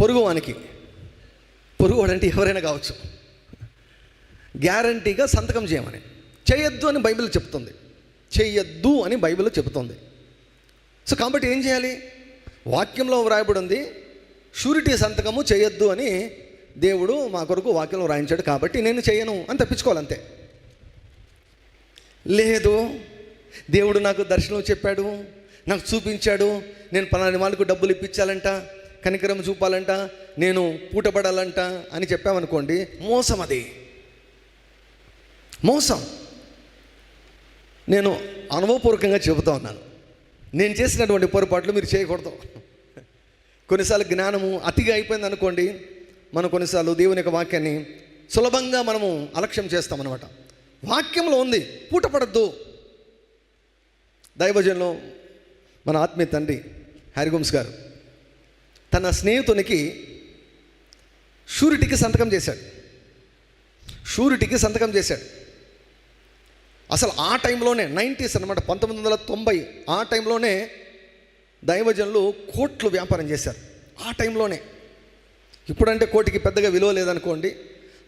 పొరుగువానికి. పొరుగువాడు అంటే ఎవరైనా కావచ్చు. గ్యారంటీగా సంతకం చేయమని. చేయొద్దు అని బైబిల్ చెప్తుంది. చేయొద్దు అని బైబిల్ చెబుతుంది సో కాబట్టి ఏం చేయాలి? వాక్యంలో వ్రాయబడి ఉంది షూరిటీ సంతకము చేయొద్దు అని దేవుడు మా కొరకు వాక్యంలో వ్రాయించాడు కాబట్టి నేను చేయను అని తప్పించుకోవాలంతే. లేదు దేవుడు నాకు దర్శనం చెప్పాడు నాకు చూపించాడు నేను పలాని వాళ్ళకు డబ్బులు ఇప్పించాలంట కనికరం చూపాలంట నేను పూటపడాలంట అని చెప్పామనుకోండి మోసం అది. మోసం. నేను అనుభవపూర్వకంగా చెబుతా ఉన్నాను. నేను చేసినటువంటి పొరపాట్లు మీరు చేయకూడదు. కొన్నిసార్లు జ్ఞానము అతిగా అయిపోయింది అనుకోండి మనం కొన్నిసార్లు దేవుని యొక్క వాక్యాన్ని సులభంగా మనము అలక్ష్యం చేస్తాం అనమాట వాక్యంలో ఉంది పూటపడద్దు. దైవజనంలో మన ఆత్మీయ తండ్రి హరిగోమ్స్ గారు తన స్నేహితునికి షూరిటీకి సంతకం చేశాడు. షూరిటీకి సంతకం చేశాడు. అసలు ఆ టైంలోనే నైంటీస్ అనమాట పంతొమ్మిది వందల తొంభై ఆ టైంలోనే దైవజనులు కోట్లు వ్యాపారం చేశారు. ఆ టైంలోనే. ఇప్పుడంటే కోటికి పెద్దగా విలువ లేదనుకోండి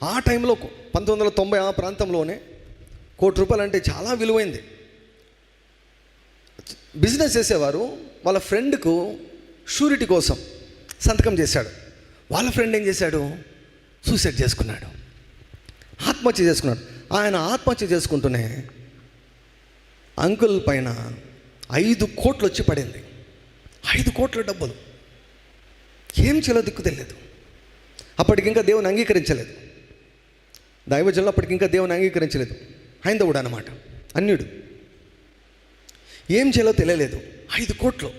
ఆ టైంలో పంతొమ్మిది వందల తొంభై ఆ ప్రాంతంలోనే కోటి రూపాయలు అంటే చాలా విలువైంది. బిజినెస్ చేసేవారు వాళ్ళ ఫ్రెండ్కు షూరిటీ కోసం. సంతకం చేశాడు. వాళ్ళ ఫ్రెండ్ ఏం చేశాడు? సూసైడ్ చేసుకున్నాడు. ఆత్మహత్య చేసుకున్నాడు. ఆయన ఆత్మహత్య చేసుకుంటూనే అంకుల్ పైన ఐదు కోట్లు వచ్చి పడింది. ఐదు కోట్ల డబ్బులు. ఏం చేయాలో దిక్కు తెలియదు. అప్పటికి ఇంకా దేవుని అంగీకరించలేదు. దైవజనులు అప్పటికి ఇంకా దేవుని అంగీకరించలేదు. హైందవుడు అనమాట అన్యుడు. ఏం చేయాలో తెలియలేదు. ఐదు కోట్లు.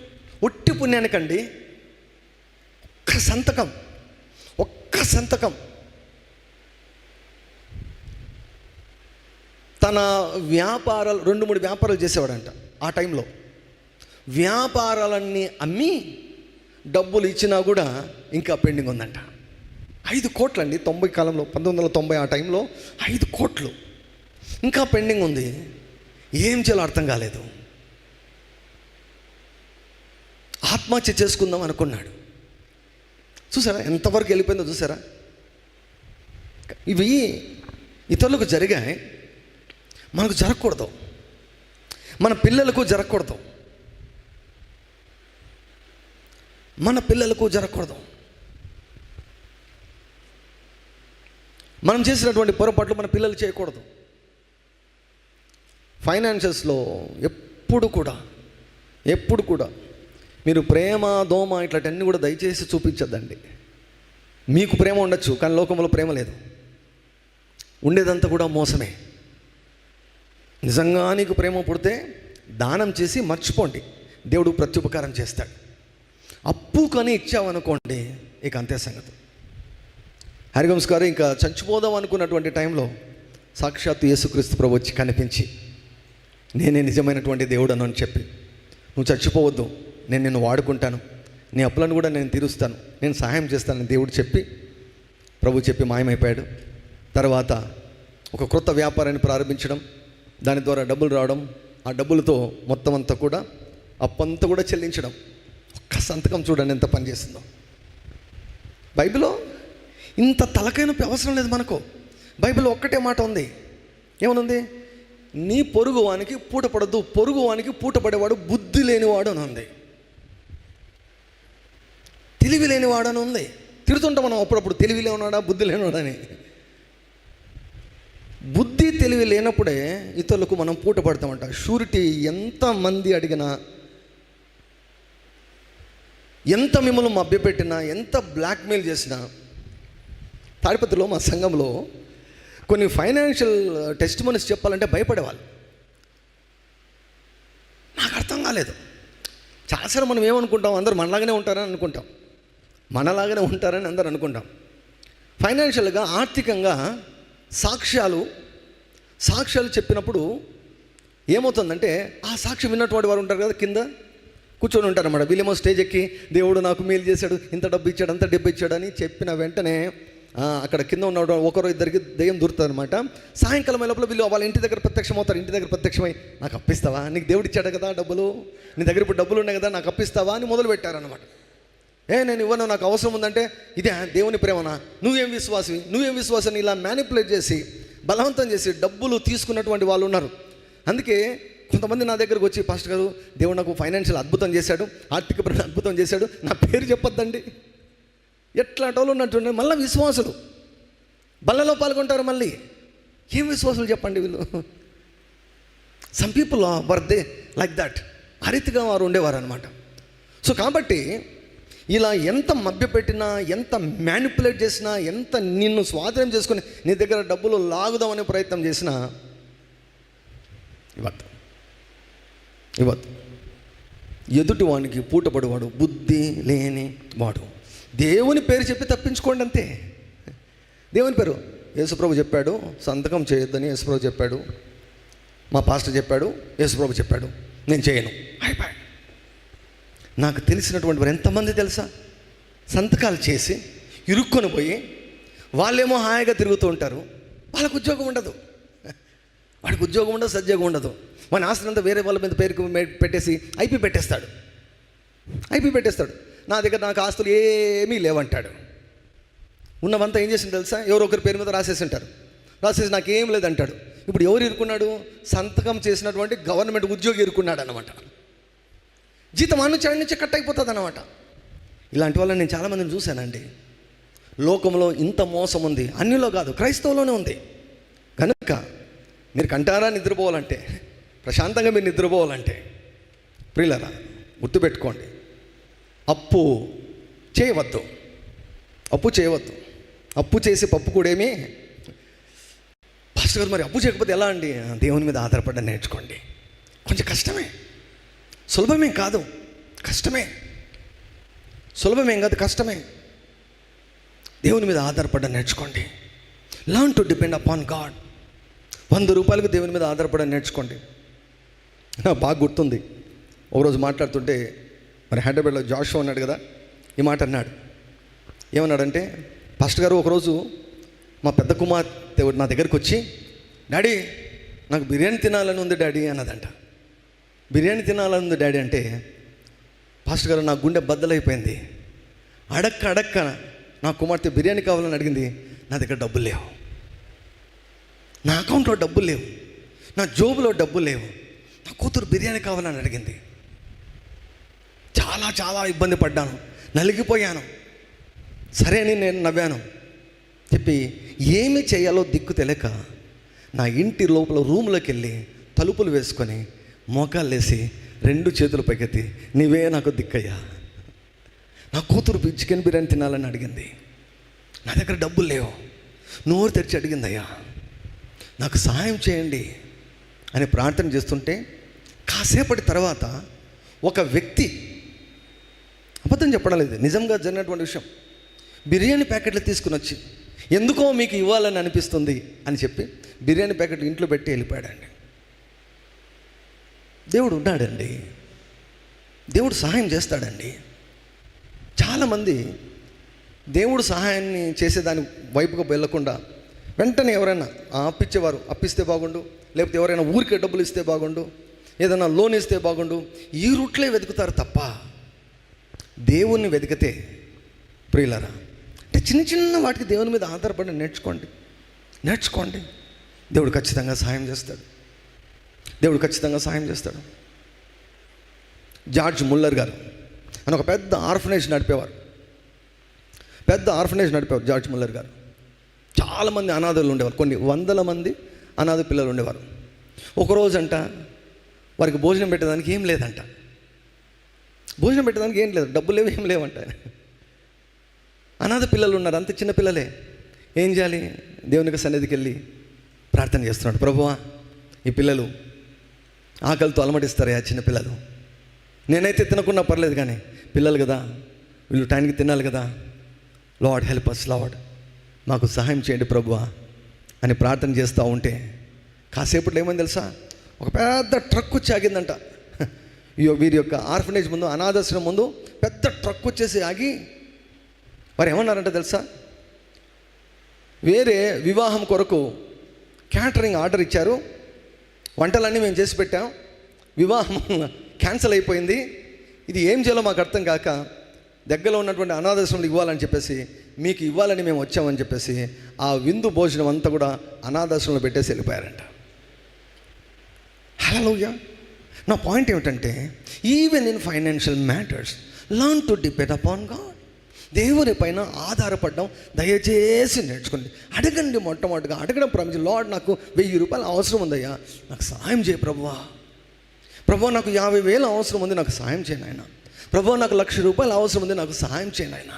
ఒట్టి పుణ్యానికండి. ఒక్క సంతకం ఒక్క సంతకం. తన వ్యాపారాలు రెండు మూడు వ్యాపారాలు చేసేవాడంట ఆ టైంలో. వ్యాపారాలన్నీ అమ్మి డబ్బులు ఇచ్చినా కూడా ఇంకా పెండింగ్ ఉందంట. ఐదు కోట్లు అండి తొంభై కాలంలో పంతొమ్మిది వందల తొంభై ఆ టైంలో ఐదు కోట్లు. ఇంకా పెండింగ్ ఉంది. ఏం చేయాలో అర్థం కాలేదు. ఆత్మహత్య చేసుకుందాం అనుకున్నాడు. చూసారా? ఎంతవరకు వెళ్ళిపోయిందో చూసారా? ఇవి ఇతరులకు జరిగాయి. మనకు జరగకూడదు. మన పిల్లలకు జరగకూడదు. మన పిల్లలకు జరగకూడదు. మనం చేసినటువంటి పొరపాట్లు మన పిల్లలు చేయకూడదు. ఫైనాన్షియల్స్లో ఎప్పుడు కూడా ఎప్పుడు కూడా మీరు ప్రేమ దోమ ఇట్లాంటివన్నీ కూడా దయచేసి చూపించద్దండి. మీకు ప్రేమ ఉండొచ్చు కానీ లోకంలో ప్రేమ లేదు. ఉండేదంతా కూడా మోసమే. నిజంగా నీకు ప్రేమ పుడితే దానం చేసి మర్చిపోండి. దేవుడు ప్రత్యుపకారం చేస్తాడు. అప్పు కానీ ఇచ్చావనుకోండి ఇక అంతే సంగతి. హరిగంస్ గారు ఇంకా చచ్చిపోదాం అనుకున్నటువంటి టైంలో సాక్షాత్తు యేసుక్రీస్తు ప్రభు వచ్చి కనిపించి నేనే నిజమైనటువంటి దేవుడను అని చెప్పి నువ్వు చచ్చిపోవద్దు. నేను నిన్ను వాడుకుంటాను. నీ అప్పులను కూడా నేను తీరుస్తాను. నేను సహాయం చేస్తానని దేవుడు చెప్పి ప్రభు చెప్పి మాయమైపోయాడు. తర్వాత ఒక క్రొత్త వ్యాపారాన్ని ప్రారంభించడం దాని ద్వారా డబ్బులు రావడం ఆ డబ్బులతో మొత్తం అంతా కూడా అప్పంతా కూడా చెల్లించడం. ఒక్క సంతకం చూడండి ఎంత పని చేస్తుందో బైబిల్లో ఇంత తలకైన అవసరం లేదు మనకు. బైబిల్ ఒక్కటే మాట ఉంది. ఏమనుంది? నీ పొరుగువానికి పూట పడద్దు పొరుగువానికి పూట పడేవాడు బుద్ధి లేనివాడు అని ఉంది. తెలివి లేనివాడు అని ఉంది. తిడుతుంటాం మనం అప్పుడప్పుడు తెలివి లేనివాడా బుద్ధి లేనివాడని బుద్ధి తెలివి లేనప్పుడే ఇతరులకు మనం పూట పడతామంట. షూరిటీ ఎంతమంది అడిగినా ఎంత మిమ్మల్ని మభ్యపెట్టినా ఎంత బ్లాక్మెయిల్ చేసినా తాడిపత్రిలో మా సంఘంలో కొన్ని ఫైనాన్షియల్ టెస్ట్ మనీస్ చెప్పాలంటే భయపడేవాళ్ళు. నాకు అర్థం కాలేదు. చాలాసార్లు మనం ఏమనుకుంటాం? అందరూ మనలాగానే ఉంటారని అనుకుంటాం. మనలాగానే ఉంటారని అందరూ అనుకుంటాం. ఫైనాన్షియల్గా ఆర్థికంగా సాక్ష్యాలు సాక్ష్యాలు చెప్పినప్పుడు ఏమవుతుందంటే ఆ సాక్ష్యం విన్నటువంటి వారు ఉంటారు కదా కింద? కూర్చొని ఉంటారన్నమాట వీళ్ళేమో స్టేజ్ ఎక్కి దేవుడు నాకు మేలు చేశాడు ఇంత డబ్బు ఇచ్చాడు అంత డబ్బు ఇచ్చాడు అని చెప్పిన వెంటనే అక్కడ కింద ఉన్న ఒకరు ఇద్దరికి దెయ్యం దూరుతారనమాట సాయంకాలం లోపల వీళ్ళు వాళ్ళ ఇంటి దగ్గర ప్రత్యక్షం అవుతారు. ఇంటి దగ్గర ప్రత్యక్షమై నాకు అప్పిస్తావా? నీకు దేవుడు ఇచ్చాడు కదా డబ్బులు? నీ దగ్గర ఇప్పుడు డబ్బులు ఉన్నాయి కదా నాకు అప్పిస్తావా? అని మొదలు పెట్టారనమాట ఏ నేను ఇవ్వను నాకు అవసరం ఉందంటే ఇదే దేవుని ప్రేమనా? నువ్వేం విశ్వాసి నువ్వేం విశ్వాసం ఇలా మ్యానిపులేట్ చేసి బలవంతం చేసి డబ్బులు తీసుకున్నటువంటి వాళ్ళు ఉన్నారు. అందుకే కొంతమంది నా దగ్గరకు వచ్చి పాస్టర్ గారు దేవుడు నాకు ఫైనాన్షియల్ అద్భుతం చేశాడు ఆర్థిక అద్భుతం చేశాడు నా పేరు చెప్పొద్దండి. ఎట్లాంటి వాళ్ళు ఉన్నట్టు మళ్ళీ విశ్వాసులు. బల్లలో పాల్గొంటారు మళ్ళీ. ఏం విశ్వాసులు చెప్పండి వీళ్ళు? Some people were they like that ఆ రీతిగా వారు ఉండేవారు అనమాట సో కాబట్టి ఇలా ఎంత మభ్యపెట్టినా ఎంత మ్యానిపులేట్ చేసినా ఎంత నిన్ను స్వాధీనం చేసుకుని నీ దగ్గర డబ్బులు లాగుదామనే ప్రయత్నం చేసినా ఇవ్వద్దు. ఇవ్వద్దు. ఎదుటి వానికి పూటపడివాడు బుద్ధి లేని వాడు. దేవుని పేరు చెప్పి తప్పించుకోండి అంతే. దేవుని పేరు. యేసుప్రభు చెప్పాడు సంతకం చేయొద్దని యేసుప్రభు చెప్పాడు మా పాస్టర్ చెప్పాడు యేసుప్రభు చెప్పాడు నేను చేయను. అయిపోయాడు. నాకు తెలిసినటువంటి వారు ఎంతమంది తెలుసా? సంతకాలు చేసి ఇరుక్కొని పోయి వాళ్ళేమో హాయిగా తిరుగుతూ ఉంటారు. వాళ్ళకు ఉద్యోగం ఉండదు. వాడికి ఉద్యోగం ఉండదు సద్యోగం ఉండదు. మన ఆస్తులంతా వేరే వాళ్ళ మీద పేరుకు పెట్టేసి ఐపీ పెట్టేస్తాడు. ఐపీ పెట్టేస్తాడు. నా దగ్గర నాకు ఆస్తులు ఏమీ లేవంటాడు. ఉన్నవంతా ఏం చేసింది తెలుసా? ఎవరో ఒకరి పేరు మీద రాసేసి ఉంటారు. రాసేసి నాకేం లేదంటాడు. ఇప్పుడు ఎవరు ఇరుక్కున్నాడు? సంతకం చేసినటువంటి గవర్నమెంట్ ఉద్యోగి ఇరుక్కున్నాడు అనమాట జీతం అనుచరణ నుంచి కట్ అయిపోతుంది అనమాట ఇలాంటి వాళ్ళని నేను చాలామందిని చూశానండి. లోకంలో ఇంత మోసం ఉంది. అన్నిలో కాదు క్రైస్తవులోనే ఉంది. కనుక మీరు కంటారా నిద్రపోవాలంటే ప్రశాంతంగా మీరు నిద్రపోవాలంటే ప్రియులరా గుర్తుపెట్టుకోండి. అప్పు చేయవద్దు. అప్పు చేయవద్దు. అప్పు చేసి పప్పు కూడేమి పాస్టర్ గారు మరి అప్పు చేయకపోతే ఎలా అండి? దేవుని మీద ఆధారపడడం నేర్చుకోండి. కొంచెం కష్టమే. సులభమేం కాదు. కష్టమే. సులభమేం కాదు కష్టమే. దేవుని మీద ఆధారపడ నేర్చుకోండి. Learn to depend upon God వంద రూపాయలకు దేవుని మీద ఆధారపడ నేర్చుకోండి. బాగా గుర్తుంది. ఒకరోజు మాట్లాడుతుంటే మరి హైదరాబాద్లో జాషో అన్నాడు కదా ఈ మాట అన్నాడు. ఏమన్నాడంటే ఫస్ట్ గారు ఒకరోజు మా పెద్ద కుమార్తె నా దగ్గరికి వచ్చి డాడీ నాకు బిర్యానీ తినాలని ఉంది డాడీ అన్నదంట. బిర్యానీ తినాలని డాడీ అంటే పాస్టర్ గారు నా గుండె బద్దలైపోయింది. అడక్క అడక్క నా కుమార్తె బిర్యానీ కావాలని అడిగింది నా దగ్గర డబ్బులు లేవు. నా అకౌంట్లో డబ్బులు లేవు. నా జోబులో డబ్బులు లేవు. నా కూతురు బిర్యానీ కావాలని అడిగింది. చాలా చాలా ఇబ్బంది పడ్డాను. నలిగిపోయాను. సరే అని నేను నవ్వాను. చెప్పి ఏమి చేయాలో దిక్కు తెలియక నా ఇంటి లోపల రూమ్లోకి వెళ్ళి తలుపులు వేసుకొని మోకాళ్ళేసి రెండు చేతులు పైకెత్తి నీవే నాకు దిక్కయ్యా. నా కూతురు చికెన్ బిర్యానీ తినాలని అడిగింది. నా దగ్గర డబ్బులు లేవు. నోరు తెరిచి అడిగిందయ్యా. నాకు సహాయం చేయండి అని ప్రార్థన చేస్తుంటే కాసేపటి తర్వాత ఒక వ్యక్తి అబద్ధం చెప్పడం లేదు నిజంగా జరిగినటువంటి విషయం. బిర్యానీ ప్యాకెట్లు తీసుకుని వచ్చి ఎందుకో మీకు ఇవ్వాలని అనిపిస్తుంది అని చెప్పి బిర్యానీ ప్యాకెట్ ఇంట్లో పెట్టి వెళ్ళిపోయాడండి. దేవుడు ఉన్నాడండి దేవుడు సహాయం చేస్తాడండి. చాలామంది దేవుడు సహాయాన్ని చేసేదాని వైపుకు వెళ్ళకుండా వెంటనే ఎవరైనా అప్పిచ్చేవారు అప్పిస్తే బాగుండు. లేకపోతే ఎవరైనా ఊరికే డబ్బులు ఇస్తే బాగుండు. ఏదైనా లోన్ ఇస్తే బాగుండు. ఈ రూట్లే వెతుకుతారు తప్ప దేవుణ్ణి వెతికితే ప్రియులరా అంటే చిన్న చిన్న వాటికి దేవుని మీద ఆధారపడి నేర్చుకోండి. నేర్చుకోండి. దేవుడు ఖచ్చితంగా సహాయం చేస్తాడు. దేవుడు ఖచ్చితంగా సహాయం చేస్తాడు. జార్జ్ ముల్లర్ గారు అని ఒక పెద్ద ఆర్ఫనేజ్ నడిపేవారు. పెద్ద ఆర్ఫనేజ్ నడిపేవారు జార్జ్ ముల్లర్ గారు. చాలామంది అనాథలు ఉండేవారు. కొన్ని వందల మంది అనాథ పిల్లలు ఉండేవారు. ఒకరోజంట వారికి భోజనం పెట్టడానికి ఏం లేదంట. భోజనం పెట్టడానికి ఏం లేదు. డబ్బులు లేవు ఏం లేవంట. అనాథ పిల్లలు ఉన్నారు. అంత చిన్న పిల్లలే. ఏం చేయాలి? దేవునికి సన్నిధికి వెళ్ళి ప్రార్థన చేస్తున్నాడు. ప్రభువా ఈ పిల్లలు ఆకలితో అలమటిస్తారు ఆ చిన్న పిల్లలు నేనైతే తినకుండా పర్లేదు కానీ పిల్లలు కదా వీళ్ళు టైంకి తినాలి కదా. Lord help us lord. మాకు సహాయం చేయండి ప్రభువా అని ప్రార్థన చేస్తూ ఉంటే కాసేపట్లో ఏమైంది తెలుసా? ఒక పెద్ద ట్రక్ వచ్చి ఆగిందంట వీరి యొక్క ఆర్ఫనేజ్ ముందు అనాథాశ్రమం ముందు పెద్ద ట్రక్ వచ్చేసి ఆగి వారు ఏమన్నారంట తెలుసా? వేరే వివాహం కొరకు క్యాటరింగ్ ఆర్డర్ ఇచ్చారు. వంటలన్నీ మేము చేసి పెట్టాం. వివాహం క్యాన్సిల్ అయిపోయింది. ఇది ఏం చేయాలో మాకు అర్థం కాక దగ్గరలో ఉన్నటువంటి అనాథాశ్రమంలో ఇవ్వాలని చెప్పేసి మీకు ఇవ్వాలని మేము వచ్చామని చెప్పేసి ఆ విందు భోజనం అంతా కూడా అనాథాశ్రమంలో పెట్టేసి వెళ్ళిపోయారంట. హలోయ నా పాయింట్ ఏమిటంటే even in financial matters learn to depend upon God దేవుని పైన ఆధారపడడం దయచేసి నేర్చుకోండి. అడగండి మొట్టమొదటిగా అడగడం ప్రమించి లార్డ్ నాకు వెయ్యి రూపాయలు అవసరం ఉందయ్యా. నాకు సహాయం చేయ ప్రభువా. ప్రభు నాకు యాభై వేలు అవసరం ఉంది నాకు సహాయం చేయను ఆయన ప్రభు నాకు లక్ష రూపాయలు అవసరం ఉంది నాకు సహాయం చేయను ఆయన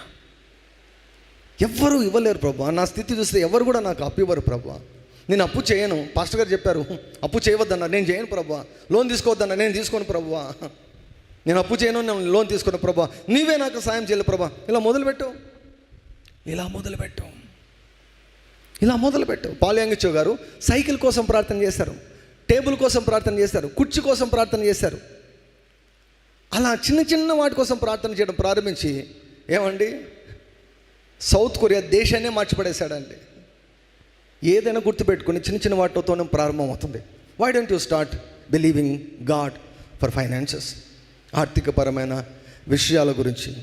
ఎవ్వరు ఇవ్వలేరు ప్రభు నా స్థితి చూస్తే ఎవరు కూడా నాకు అప్పు ఇవ్వరు ప్రభు నేను అప్పు చేయను. పాస్టర్ గారు చెప్పారు అప్పు చేయవద్దన్నా నేను చేయను ప్రభు లోన్ తీసుకోవద్దన్నా నేను తీసుకోను ప్రభువా. నేను అప్పు చేయను నేను లోన్ తీసుకున్న ప్రభా. నీవే నాకు సాయం చేయలే ప్రభా. ఇలా మొదలుపెట్టు. ఇలా మొదలుపెట్టు. ఇలా మొదలుపెట్టు. పాల్యాంగిచ్చో గారు సైకిల్ కోసం ప్రార్థన చేశారు. టేబుల్ కోసం ప్రార్థన చేశారు. కుర్చీ కోసం ప్రార్థన చేశారు. అలా చిన్న చిన్న వాటి కోసం ప్రార్థన చేయడం ప్రారంభించి ఏమండి? సౌత్ కొరియా దేశాన్నే మార్చిపడేశాడండి. ఏదైనా గుర్తుపెట్టుకుని చిన్న చిన్న వాటితోనే ప్రారంభం అవుతుంది why don't you start believing God for finances ఆర్థికపరమైన విషయాల గురించి.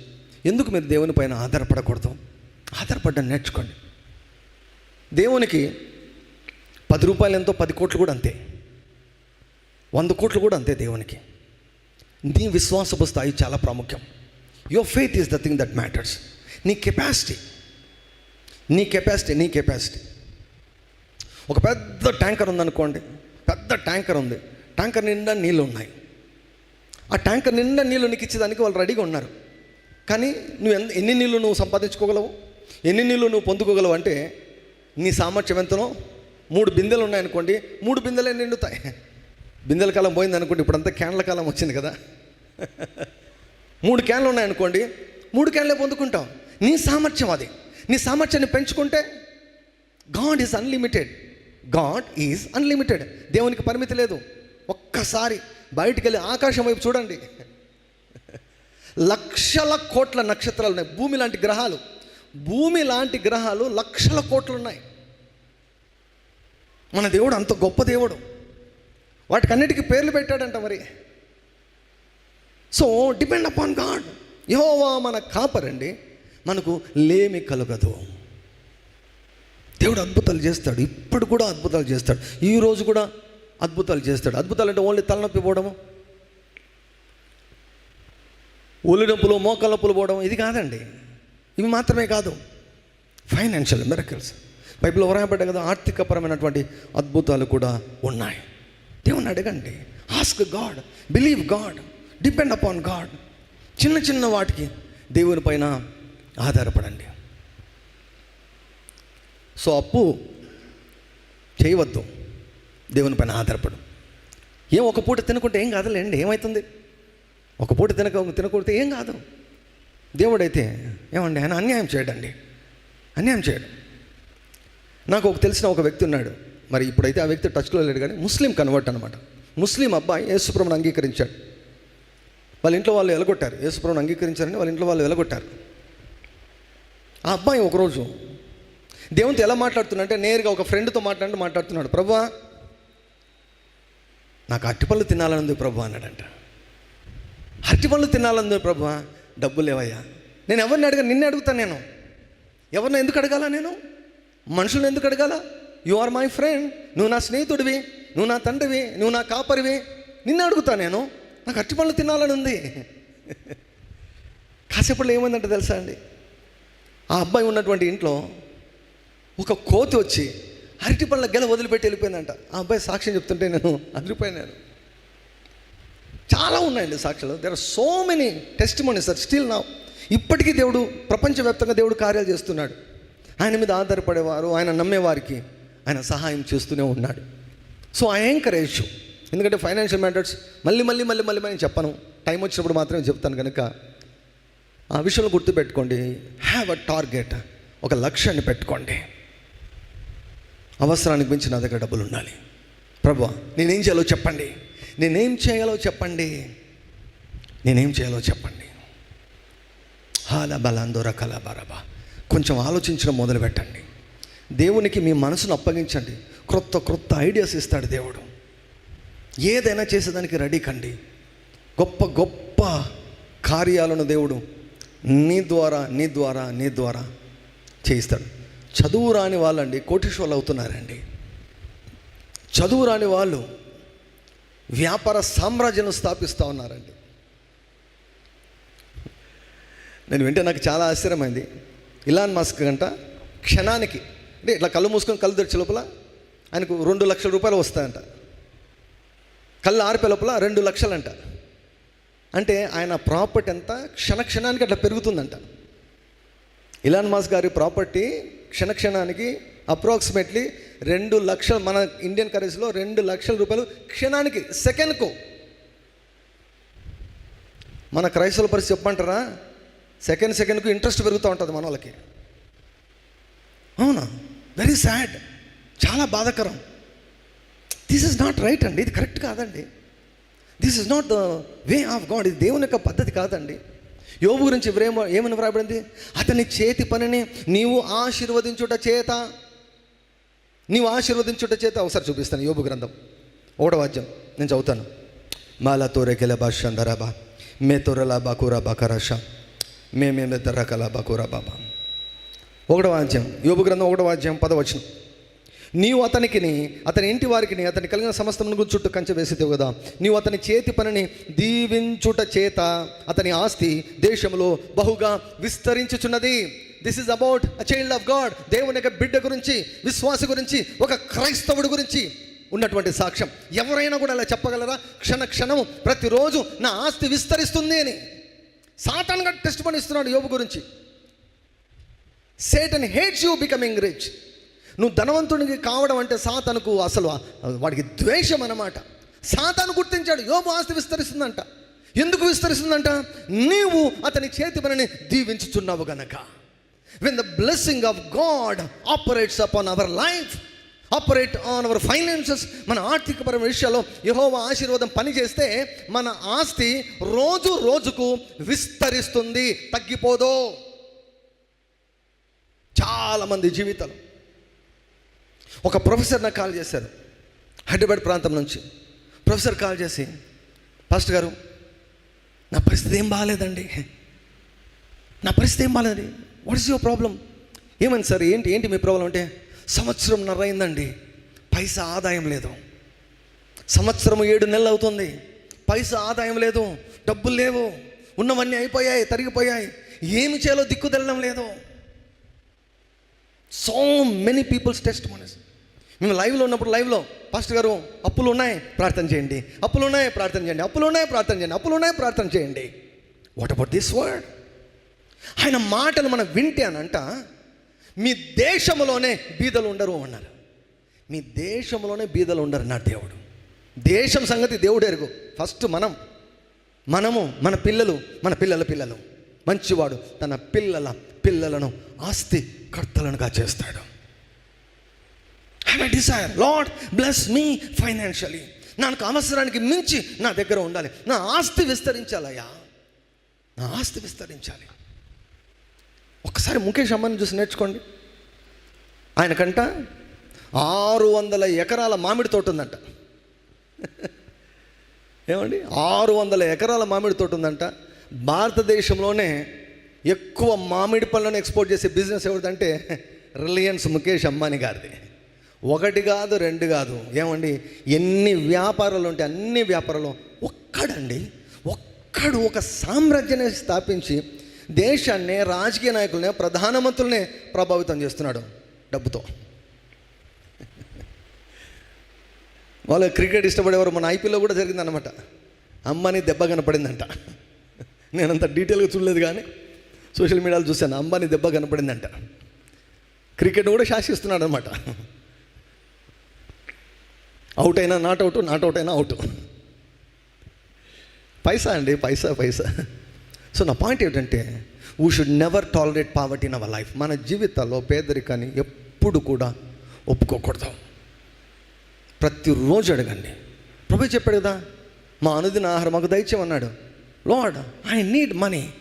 ఎందుకు మీరు దేవుని పైన ఆధారపడకూడదు? ఆధారపడ్డం నేర్చుకోండి. దేవునికి పది రూపాయలు ఎంతో పది కోట్లు కూడా అంతే. వంద కోట్లు కూడా అంతే దేవునికి. నీ విశ్వాసపు స్థాయి చాలా ప్రాముఖ్యం. Your faith is the thing that matters నీ కెపాసిటీ నీ కెపాసిటీ నీ కెపాసిటీ ఒక పెద్ద ట్యాంకర్ ఉందనుకోండి. పెద్ద ట్యాంకర్ ఉంది. ట్యాంకర్ నిండా నీళ్ళు ఉన్నాయి ఆ ట్యాంకర్ నిండా నీళ్ళు నీకు ఇచ్చేదానికి వాళ్ళు రెడీగా ఉన్నారు. కానీ నువ్వు ఎంత ఎన్ని నీళ్ళు నువ్వు సంపాదించుకోగలవు? ఎన్ని నీళ్ళు నువ్వు పొందుకోగలవు అంటే నీ సామర్థ్యం ఎంతనో? మూడు బిందెలు ఉన్నాయనుకోండి మూడు బిందెలే నిండుతాయి. బిందెల కాలం పోయింది అనుకోండి ఇప్పుడంతా క్యాన్ల కాలం వచ్చింది కదా. మూడు క్యాన్లు ఉన్నాయనుకోండి మూడు క్యాన్లే పొందుకుంటాం. నీ సామర్థ్యం అది. నీ సామర్థ్యాన్ని పెంచుకుంటే God is unlimited. God is unlimited. దేవునికి పరిమితి లేదు. ఒక్కసారి బయటికి వెళ్ళి ఆకాశం వైపు చూడండి. లక్షల కోట్ల నక్షత్రాలు ఉన్నాయి. భూమి లాంటి గ్రహాలు. భూమి లాంటి గ్రహాలు లక్షల కోట్లు ఉన్నాయి. మన దేవుడు అంత గొప్ప దేవుడు. వాటికన్నిటికీ పేర్లు పెట్టాడంట మరి. సో డిపెండ్ అపాన్ గాడ్ యహోవా మన కాపరండి. మనకు లేమి కలగదు. దేవుడు అద్భుతాలు చేస్తాడు. ఇప్పుడు కూడా అద్భుతాలు చేస్తాడు. ఈ రోజు కూడా అద్భుతాలు చేస్తాడు. అద్భుతాలు అంటే ఓన్లీ తలనొప్పి పోవడము ఒళ్ళు నొప్పులు మోకాల నొప్పులు పోవడం ఇది కాదండి. ఇవి మాత్రమే కాదు. ఫైనాన్షియల్ మిరకల్స్ బైబిల్లో వ్రాయబడ్డ కదా ఆర్థికపరమైనటువంటి అద్భుతాలు కూడా ఉన్నాయి. దేవుని అడగండి. Ask God believe God depend upon God చిన్న చిన్న వాటికి దేవుని పైన ఆధారపడండి. సో అప్పు చేయవద్దు. దేవుని పైన ఆధారపడు. ఏం ఒక పూట తినకుంటే ఏం కాదులేండి ఏమవుతుంది ఒక పూట తినక తినకూడితే ఏం కాదు. దేవుడైతే ఏమండి ఆయన అన్యాయం చేయడండి. అన్యాయం చేయడు. నాకు ఒక తెలిసిన ఒక వ్యక్తి ఉన్నాడు. మరి ఇప్పుడైతే ఆ వ్యక్తి టచ్లో లేడు కానీ ముస్లిం కన్వర్ట్ అనమాట ముస్లిం అబ్బాయి యేసుప్రభుని అంగీకరించాడు. వాళ్ళ ఇంట్లో వాళ్ళు వెలగొట్టారు యేసుప్రభుని అంగీకరించారని వాళ్ళ ఇంట్లో వాళ్ళు వెలగొట్టారు ఆ అబ్బాయి ఒకరోజు దేవునితో ఎలా మాట్లాడుతున్నా నేరుగా ఒక ఫ్రెండ్తో మాట్లాడి మాట్లాడుతున్నాడు. ప్రభా నాకు అరటిపళ్ళు తినాలనుంది ప్రభు అన్నాడంట. అరటిపళ్ళు తినాలనుంది ప్రభు డబ్బులు లేవయ్యా. నేను ఎవరిని అడగ నిన్నే అడుగుతాను నేను. ఎవరిని ఎందుకు అడగాల నేను? మనుషులను ఎందుకు అడగాల? యు ఆర్ మై ఫ్రెండ్ నువ్వు నా స్నేహితుడివి నువ్వు నా తండ్రివి నువ్వు నా కాపరివి. నిన్నే అడుగుతా నేను. నాకు అరటిపళ్ళు తినాలని ఉంది కాసేపట్లో ఏమైందంటే తెలుసా అండి? ఆ అబ్బాయి ఉన్నటువంటి ఇంట్లో ఒక కోతి వచ్చి అరటి పండ్ల గెల వదిలిపెట్టి వెళ్ళిపోయిందంట. ఆ అబ్బాయి సాక్ష్యం చెప్తుంటే నేను అదిరిపోయినాను. చాలా ఉన్నాయండి సాక్షులు there are so many testimonies sir still నా ఇప్పటికీ దేవుడు ప్రపంచవ్యాప్తంగా దేవుడు కార్యాలు చేస్తున్నాడు. ఆయన మీద ఆధారపడేవారు ఆయన నమ్మేవారికి ఆయన సహాయం చేస్తూనే ఉన్నాడు. సో ఐ ఎంకరేజ్ ఎందుకంటే ఫైనాన్షియల్ మ్యాటర్స్ మళ్ళీ మళ్ళీ మళ్ళీ మళ్ళీ నేను చెప్పను. టైం వచ్చినప్పుడు మాత్రమే చెప్తాను కనుక ఆ విషయంలో గుర్తుపెట్టుకోండి. హ్యావ్ అ టార్గెట్ ఒక లక్ష్యాన్ని పెట్టుకోండి. అవసరానికి మించి నా దగ్గర డబ్బులు ఉండాలి. ప్రభు నేనేం చేయాలో చెప్పండి. నేనేం చేయాలో చెప్పండి. నేనేం చేయాలో చెప్పండి. హాల బలాందో రకాల బరబా. కొంచెం ఆలోచించడం మొదలు పెట్టండి దేవునికి మీ మనసును అప్పగించండి. క్రొత్త క్రొత్త ఐడియాస్ ఇస్తాడు దేవుడు. ఏదైనా చేసేదానికి రెడీ కండి. గొప్ప గొప్ప కార్యాలను దేవుడు నీ ద్వారా నీ ద్వారా నీ ద్వారా చేయిస్తాడు. చదువు రాని వాళ్ళండి కోటీశ్వర్లు అవుతున్నారండి చదువు రాని వాళ్ళు వ్యాపార సామ్రాజ్యం స్థాపిస్తూ ఉన్నారండి. నేను వింటే నాకు చాలా ఆశ్చర్యమైంది. ఇలాన్ మస్క్ గంట క్షణానికి అంటే ఇట్లా కళ్ళు మూసుకొని కళ్ళు తెరిచే లోపల ఆయనకు రెండు లక్షల రూపాయలు వస్తాయంట. కళ్ళు ఆరిపే లోపల రెండు లక్షలంట. అంటే ఆయన ప్రాపర్టీ అంతా క్షణ క్షణానికి అట్లా పెరుగుతుందంట. ఇలాన్ మాస్ గారి ప్రాపర్టీ క్షణ క్షణానికి అప్రాక్సిమేట్లీ రెండు లక్షలు మన ఇండియన్ కరెన్సీలో రెండు లక్షల రూపాయలు క్షణానికి సెకండ్కు. మన క్రైస్తవుల పరిస్థితి చెప్పమంటారా? సెకండ్ సెకండ్కు ఇంట్రెస్ట్ పెరుగుతూ ఉంటుంది మన వాళ్ళకి. అవునా? వెరీ సాడ్ చాలా బాధాకరం. దిస్ ఇస్ నాట్ రైట్ అండి. ఇది కరెక్ట్ కాదండి. This is not the way of God ఇది దేవుని యొక్క పద్ధతి కాదండి. యోగు గురించి ఏమో ఏమని వ్రాయబడింది? అతని చేతి పనిని నీవు ఆశీర్వదించుట చేత. నీవు ఆశీర్వదించుట చేత. ఒకసారి చూపిస్తాను యోగు గ్రంథం. ఒకటో వాద్యం. నేను చదువుతాను. మాలా తోరెకెల బాషందరాబా మే తోరలా బాకూరా బాకరాషా మే మే మే దర్రకలా బాకూరా బాబా ఒకటో వాద్యం. యోబు గ్రంథం ఒకటో వాద్యం పదవచనం. నీవు అతనికిని అతని ఇంటి వారికిని అతని కలిగిన సమస్తమును గురించి చుట్టూ కంచె వేసేదేవు కదా. నీవు అతని చేతి పనిని దీవించుట చేత అతని ఆస్తి దేశంలో బహుగా విస్తరించుచున్నది. This is about a child of God దేవుని యొక్క బిడ్డ గురించి విశ్వాస గురించి ఒక క్రైస్తవుడి గురించి ఉన్నటువంటి సాక్ష్యం. ఎవరైనా కూడా అలా చెప్పగలరా? క్షణ క్షణము ప్రతిరోజు నా ఆస్తి విస్తరిస్తుంది అని. సాతానుగా టెస్ట్ ఇస్తున్నాడు యోబు గురించి. Satan hates you becoming rich నువ్వు ధనవంతునికి కావడం అంటే సాతనుకు అసలు వాడికి ద్వేషం అన్నమాట. సాతాను గుర్తించాడు యోబు ఆస్తి విస్తరిస్తుందంట. ఎందుకు విస్తరిస్తుందంట? నీవు అతని చేతి పనిని దీవించుచున్నావు గనక. When the blessing of God operates upon our life operate on our finances మన ఆర్థికపరమైన విషయాల్లో యహోవ ఆశీర్వాదం పనిచేస్తే మన ఆస్తి రోజు రోజుకు విస్తరిస్తుంది తగ్గిపోదో. చాలామంది జీవితాలు ఒక ప్రొఫెసర్ నాకు కాల్ చేశారు హైదరాబాద్ ప్రాంతం నుంచి. ప్రొఫెసర్ కాల్ చేసి పాస్టర్ గారు నా పరిస్థితి ఏం బాగాలేదండి. నా పరిస్థితి ఏం బాగాలేదండి. వాట్ ఇస్ యువర్ ప్రాబ్లం ఏమైంది సార్? ఏంటి? ఏంటి మీ ప్రాబ్లం అంటే సంవత్సరం నర్రైందండి పైసా ఆదాయం లేదు. సంవత్సరం ఏడు నెలలు అవుతుంది. పైసా ఆదాయం లేదు. డబ్బులు లేవు. ఉన్నవన్నీ అయిపోయాయి తరిగిపోయాయి. ఏమి చేయాలో దిక్కు తెల్లడం లేదు. సో మెనీ పీపుల్స్ టెస్ట్ మనస్ మేము లైవ్లో ఉన్నప్పుడు లైవ్లో పాస్టర్ గారు అప్పులు ఉన్నాయి ప్రార్థన చేయండి. అప్పులు ఉన్నాయి ప్రార్థన చేయండి. అప్పులు ఉన్నాయి ప్రార్థన చేయండి. అప్పులు ఉన్నాయి ప్రార్థన చేయండి. వాట్ అబౌట్ దిస్ వర్డ్ ఆయన మాటలు మనం వింటే అనంట మీ దేశంలోనే బీదలు ఉండరు అన్నారు. మీ దేశంలోనే బీదలు ఉండరు నా దేవుడు. దేశం సంగతి దేవుడు ఎరుగు ఫస్ట్ మనం మనము మన పిల్లలు మన పిల్లల పిల్లలు. మంచివాడు తన పిల్లల పిల్లలను ఆస్తి కర్తలనుగా చేస్తాడు have a desire lord bless me financially నాకు అవసరానికి మించి నా దగ్గర ఉండాలి. నా ఆస్తి విస్తరించాలయ్యా. నా ఆస్తి విస్తరించాలి. ఒకసారి ముఖేష్ అమ్మని చూసి నేర్చుకోండి. ఆయనకంట ఆరు వందల ఎకరాల మామిడి తోట ఉందంట. ఏమండి? ఆరు వందల ఎకరాల మామిడి తోట ఉందంట. భారతదేశంలోనే ఎక్కువ మామిడి పళ్ళను ఎక్స్పోర్ట్ చేసే బిజినెస్ ఎవరిదంటే రిలయన్స్ ముఖేష్ అంబానీ గారిది. ఒకటి కాదు రెండు కాదు. ఏమండి? ఎన్ని వ్యాపారాలు ఉంటే అన్ని వ్యాపారాలు ఒక్కడండి ఒక్కడు ఒక సామ్రాజ్యాన్ని స్థాపించి దేశాన్ని రాజకీయ నాయకులనే ప్రధానమంత్రులనే ప్రభావితం చేస్తున్నాడు డబ్బుతో. వాళ్ళు క్రికెట్ ఇష్టపడేవారు మన ఐపీఎల్లో కూడా జరిగిందనమాట అమ్మని దెబ్బ కనపడిందంట. నేనంత డీటెయిల్గా చూడలేదు కానీ. సోషల్ మీడియాలో చూశాను అంబానీ దెబ్బ కనపడిందంట. క్రికెట్ కూడా శాసిస్తున్నాడు అనమాట అవుట్ అయినా నాట్ అవుట్ నాట్ అవుట్ అయినా అవుట్ పైసా అండి పైసా పైసా. సో నా పాయింట్ ఏంటంటే we should never tolerate poverty in our life మన జీవితాల్లో పేదరికాన్ని ఎప్పుడు కూడా ఒప్పుకోకూడదు. ప్రతిరోజు అడగండి. ప్రభు చెప్పాడు కదా మా అనుదిన ఆహారం మాకు దయచేయమన్నాడు. Lord I need money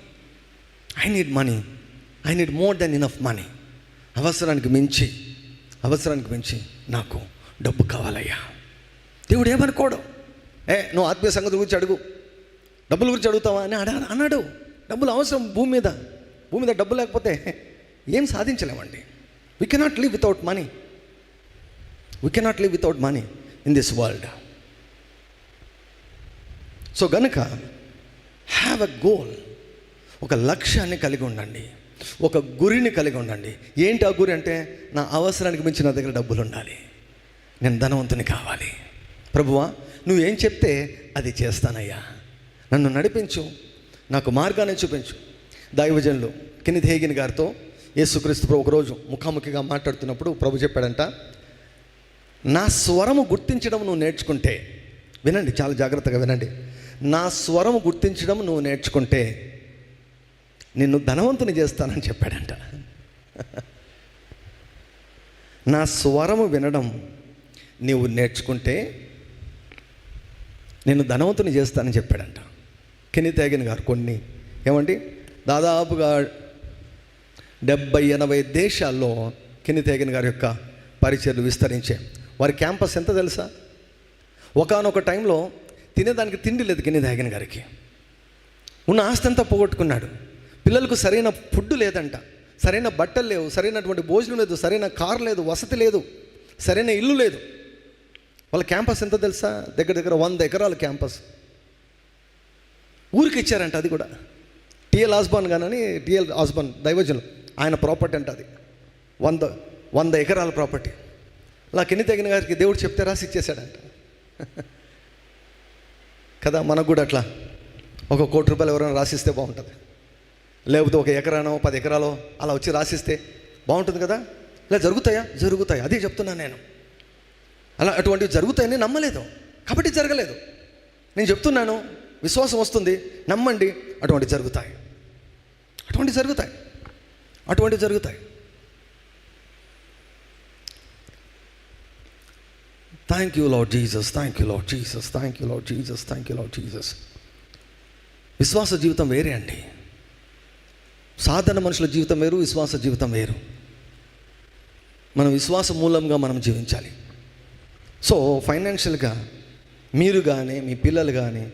I need money I need more than enough money అవసరానికి మించి అవసరానికి మించి నాకు డబ్బు కావాలయ్యా. దేవుడు ఏమనుకోడు? ఏ నువ్వు ఆత్మీయ సంగతి గురించి అడుగు. డబ్బుల గురించి అడుగుతావా అని అడ అన్నాడు. డబ్బులు అవసరం భూమి మీద. భూమి మీద డబ్బు లేకపోతే ఏం సాధించలేమండి. We cannot live without money we cannot live without money in this world so గనుక హ్యావ్ అ గోల్ ఒక లక్ష్యాన్ని కలిగి ఉండండి. ఒక గురిని కలిగి ఉండండి. ఏంటి ఆ గురి అంటే? నా అవసరానికి మించి నా దగ్గర డబ్బులు ఉండాలి. నేను ధనవంతుని కావాలి. ప్రభువా నువ్వేం చెప్తే అది చేస్తానయ్యా. నన్ను నడిపించు. నాకు మార్గాన్ని చూపించు. దైవజనులు కిని హేగిన్ గారితో యేసుక్రీస్తు ప్రభు ఒకరోజు ముఖాముఖిగా మాట్లాడుతున్నప్పుడు ప్రభు చెప్పాడంట నా స్వరము గుర్తించడం నువ్వు నేర్చుకుంటే వినండి చాలా జాగ్రత్తగా వినండి. నా స్వరము గుర్తించడం నువ్వు నేర్చుకుంటే నిన్ను ధనవంతుని చేస్తానని చెప్పాడంట. నా స్వరము వినడం నీవు నేర్చుకుంటే నేను ధనవంతుని చేస్తానని చెప్పాడంట. కెని తేగిన గారు కొన్ని. ఏమండి? దాదాపుగా డెబ్బై ఎనభై దేశాల్లో కెని తేగిన గారి యొక్క పరిచయలు విస్తరించే. వారి క్యాంపస్ ఎంత తెలుసా? ఒకనొక టైంలో తినేదానికి తిండి లేదు కెని తేగిన గారికి. ఉన్న ఆస్తి అంతా పోగొట్టుకున్నాడు. పిల్లలకు సరైన ఫుడ్ లేదంట. సరైన బట్టలు లేవు. సరైనటువంటి భోజనం లేదు. సరైన కారు లేదు. వసతి లేదు. సరైన ఇల్లు లేదు. వాళ్ళ క్యాంపస్ ఎంత తెలుసా? దగ్గర దగ్గర వంద ఎకరాల క్యాంపస్. ఊరికి ఇచ్చారంట అది కూడా. టిఎల్ ఆస్బాన్ కానీ టిఎల్ ఆస్బాన్ దైవజనులు ఆయన ప్రాపర్టీ అంట అది. వంద వంద ఎకరాల ప్రాపర్టీ. అలా కింది తగిన గారికి దేవుడు చెప్తే రాసి ఇచ్చేసాడంట కదా మనకు కూడా అట్లా. ఒక కోటి రూపాయలు ఎవరైనా రాసిస్తే బాగుంటుంది. లేకపోతే ఒక ఎకరానో పది ఎకరాలో అలా వచ్చి రాసిస్తే బాగుంటుంది కదా? ఇలా జరుగుతాయా? జరుగుతాయి. అదే చెప్తున్నాను నేను. అలా అటువంటివి జరుగుతాయని నమ్మలేదు. కాబట్టి జరగలేదు. నేను చెప్తున్నాను విశ్వాసం వస్తుంది నమ్మండి అటువంటి జరుగుతాయి. అటువంటి జరుగుతాయి. అటువంటి జరుగుతాయి. Thank you lord Jesus thank you lord Jesus thank you lord Jesus thank you lord Jesus విశ్వాస జీవితం వేరే అండి. సాధారణ మనుషుల జీవితం వేరు విశ్వాస జీవితం వేరు. మన విశ్వాస మూలంగా మనం జీవించాలి. సో ఫైనాన్షియల్గా మీరు కానీ మీ పిల్లలు కానీ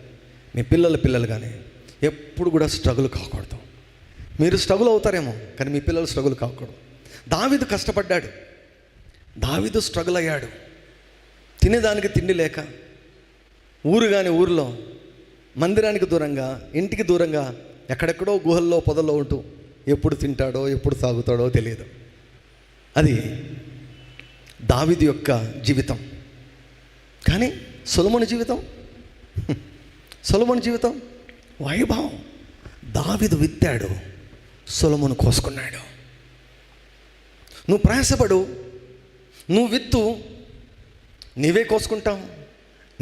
మీ పిల్లల పిల్లలు కానీ ఎప్పుడు కూడా స్ట్రగుల్ కాకూడదు. మీరు స్ట్రగుల్ అవుతారేమో కానీ మీ పిల్లలు స్ట్రగుల్ కాకూడదు. దావిదు కష్టపడ్డాడు. దావిదు స్ట్రగుల్ అయ్యాడు. తినేదానికి తిండి లేక ఊరు కాని ఊరిలో మందిరానికి దూరంగా ఇంటికి దూరంగా ఎక్కడెక్కడో గుహల్లో పొదల్లో ఉంటూ ఎప్పుడు తింటాడో ఎప్పుడు సాగుతాడో తెలియదు. అది దావిది యొక్క జీవితం. కానీ సులముని జీవితం? సులముని జీవితం? వైభవం. దావిదు విత్తాడు సులమును కోసుకున్నాడు. నువ్వు ప్రయాసపడు నువ్వు విత్తు నీవే కోసుకుంటావు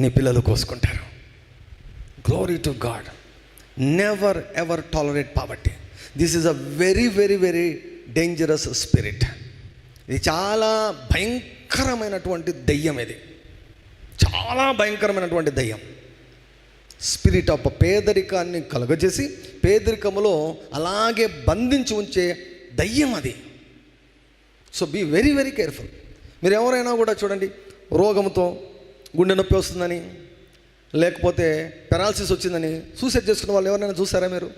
నీ పిల్లలు కోసుకుంటారు. Glory to God never ever tolerate poverty this is a very very very dangerous spirit ఇది చాలా భయంకరమైనటువంటి దయ్యం ఇది. చాలా భయంకరమైనటువంటి దయ్యం. స్పిరిట్ ఆఫ్ పేదరికాన్ని కలుగజేసి పేదరికములో అలాగే బంధించి ఉంచే దయ్యం అది. So be very very careful మీరు ఎవరైనా కూడా చూడండి రోగంతో గుండె నొప్పి వస్తుందని లేకపోతే పెరాలసిస్ వచ్చిందని సూసైడ్ చేసుకున్న వాళ్ళు ఎవరైనా చూసారా మీరు?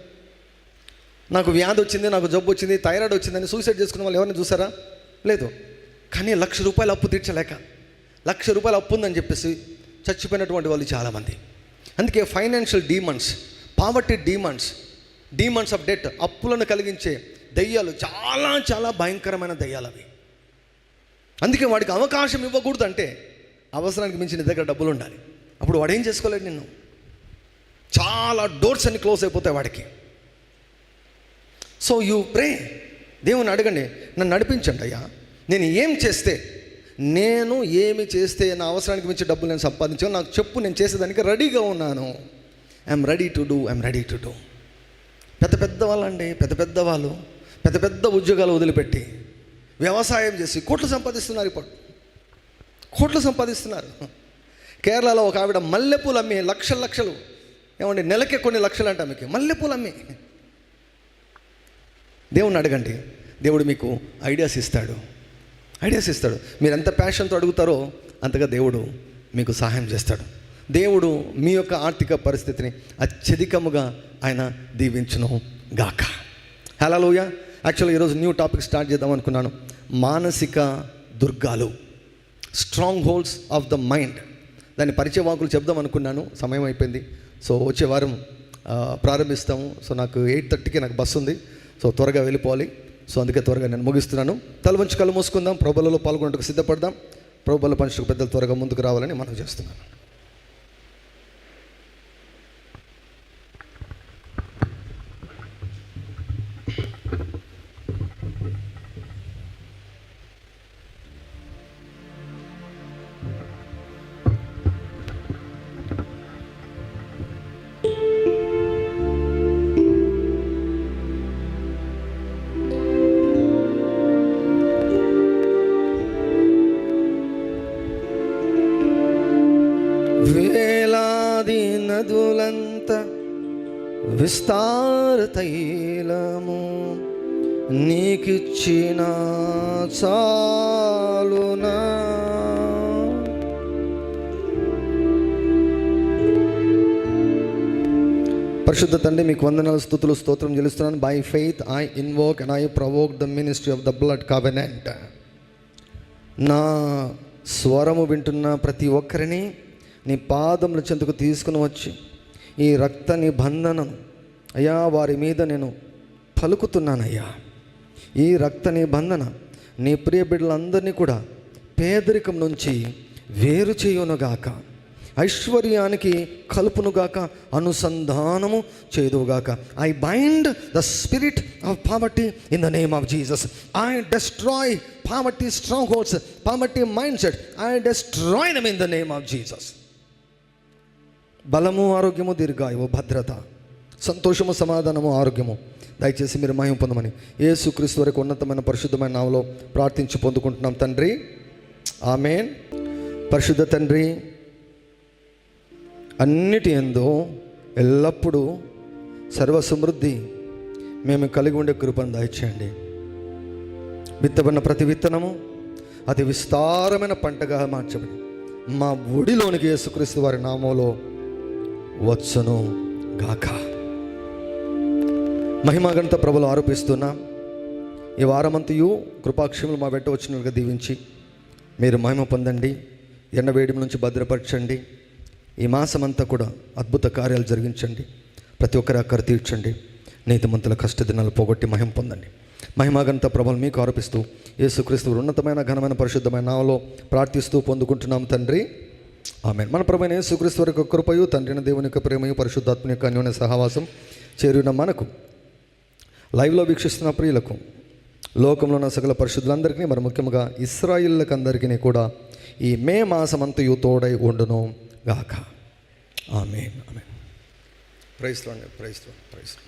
నాకు వ్యాధి వచ్చింది నాకు జబ్బు వచ్చింది థైరాయిడ్ వచ్చిందని సూసైడ్ చేసుకున్న వాళ్ళు ఎవరిని చూసారా? లేదు. కానీ లక్ష రూపాయలు అప్పు తీర్చలేక లక్ష రూపాయలు అప్పు ఉందని చెప్పేసి చచ్చిపోయినటువంటి వాళ్ళు చాలామంది. అందుకే financial demands poverty demands demands of debt అప్పులను కలిగించే దయ్యాలు చాలా చాలా భయంకరమైన దయ్యాలు అవి. అందుకే వాడికి అవకాశం ఇవ్వకూడదు అంటే అవసరానికి మించి నీ దగ్గర డబ్బులు ఉండాలి. అప్పుడు వాడు ఏం చేసుకోలేడు నిన్ను? చాలా డోర్స్ అన్ని క్లోజ్ అయిపోతాయి వాడికి. సో యూ ప్రే దేవుని అడగండి నన్ను నడిపించండి అయ్యా. నేను ఏం చేస్తే నేను ఏమి చేస్తే నా అవసరానికి మించి డబ్బులు నేను సంపాదించాను నాకు చెప్పు నేను చేసేదానికి రెడీగా ఉన్నాను. I'm ready to do I'm ready to do పెద్ద పెద్ద వాళ్ళండి పెద్ద పెద్ద వాళ్ళు పెద్ద పెద్ద ఉద్యోగాలు వదిలిపెట్టి వ్యవసాయం చేసి కోట్లు సంపాదిస్తున్నారు ఇప్పుడు. కోట్లు సంపాదిస్తున్నారు. కేరళలో ఒక ఆవిడ మల్లెపూలు అమ్మి లక్షల లక్షలు. ఏమండి నెలకే కొన్ని లక్షలు అంట మీకు మల్లెపూలు అమ్మి. దేవుణ్ణి అడగండి. దేవుడు మీకు ఐడియాస్ ఇస్తాడు. ఐడియాస్ ఇస్తాడు. మీరు ఎంత ప్యాషన్తో అడుగుతారో అంతగా దేవుడు మీకు సహాయం చేస్తాడు. దేవుడు మీ యొక్క ఆర్థిక పరిస్థితిని అత్యధికముగా ఆయన దీవించును గాక. హలోయ యాక్చువల్గా ఈరోజు న్యూ టాపిక్ స్టార్ట్ చేద్దాం అనుకున్నాను. మానసిక దుర్గాలు. Strongholds of the mind దాని పరిచయ వాకులు చెప్దాం అనుకున్నాను. సమయం అయిపోయింది. సో వచ్చే వారం ప్రారంభిస్తాము. సో నాకు ఎయిట్ థర్టీకి నాకు బస్సు ఉంది. సో త్వరగా వెళ్ళిపోవాలి. సో అందుకే త్వరగా నేను ముగిస్తున్నాను. తలవంచి కళ్ళు మూసుకుందాం. ప్రభులలో పాల్గొనటకు సిద్ధపడదాం. ప్రభుల పంచుకు పెద్దలు త్వరగా ముందుకు రావాలని మనం చేస్తున్నాను. విస్తార తైలము నీకిచ్చిన చాలునా? పరిశుద్ధ తండ్రి మీకు వందనాలు స్థుతులు స్తోత్రం చెల్లిస్తున్నాను. By faith I invoke and I provoke the ministry of the blood covenant నా స్వరము వింటున్న ప్రతి ఒక్కరిని నీ పాదముల చెందుకు తీసుకుని వచ్చి ఈ రక్త నిబంధనను అయ్యా వారి మీద నేను పలుకుతున్నానయ్యా. ఈ రక్త నిబంధన నీ ప్రియ బిడ్డలందరినీ కూడా పేదరికం నుంచి వేరు చేయునుగాక. ఐశ్వర్యానికి కలుపునుగాక అనుసంధానము చేదువుగాక I bind the spirit of poverty in the name of Jesus I destroy poverty strongholds poverty mindset I destroy them in the name of Jesus బలము ఆరోగ్యము దీర్ఘాయువు భద్రత. సంతోషము సమాధానము ఆరోగ్యము. దయచేసి మీరు మహిమ పొందమని. ఏసుక్రీస్తు వరకు ఉన్నతమైన పరిశుద్ధమైన నామలో ప్రార్థించి పొందుకుంటున్నాం తండ్రి. ఆమెన్. పరిశుద్ధ తండ్రి అన్నిటి ఎందు ఎల్లప్పుడూ సర్వసమృద్ధి మేము కలిగి ఉండే కృపను దయచేయండి. విత్తబడిన ప్రతి విత్తనము అతి విస్తారమైన పంటగా మార్చబడి మా ఒడిలోనికి యేసుక్రీస్తు వారి నామంలో వచ్చును గాక. మహిమాగణత ప్రభులు ఆరోపిస్తున్నా ఈ వారమంతయు కృపాక్షములు మా వెంట వచ్చినట్టుగా దీవించి మీరు మహిమ పొందండి ఎండవేడి నుంచి భద్రపరచండి ఈ మాసమంతా కూడా అద్భుత కార్యాలు జరిగించండి ప్రతి ఒక్కరి అక్కర తీర్చండి నీతిమంతుల కష్టదినాలు పోగొట్టి మహిమ పొందండి. మహిమాగంత ప్రభలు మీకు ఆరోపిస్తూ యేసుక్రీస్తు ఉన్నతమైన ఘనమైన పరిశుద్ధమైన నామలో ప్రార్థిస్తూ పొందుకుంటున్నాం తండ్రి. ఆమె మన ప్రభైన యేసుక్రీస్తు వరకు కృపయు తండ్రిన దేవుని యొక్క ప్రేమయు పరిశుద్ధాత్మ యొక్క అన్యోన్య సహవాసం చేరిన మనకు లైవ్లో వీక్షిస్తున్న ప్రియులకు లోకంలో ఉన్న సకల పరిశుద్ధులందరికీ మరి ముఖ్యంగా ఇస్రాయిల్లకు అందరికీ కూడా ఈ మే మాసమంతయు తోడై ఉండును గాక. ఆమె ఆమె ప్రైస్లో అండి ప్రైస్లో ప్రైస్లో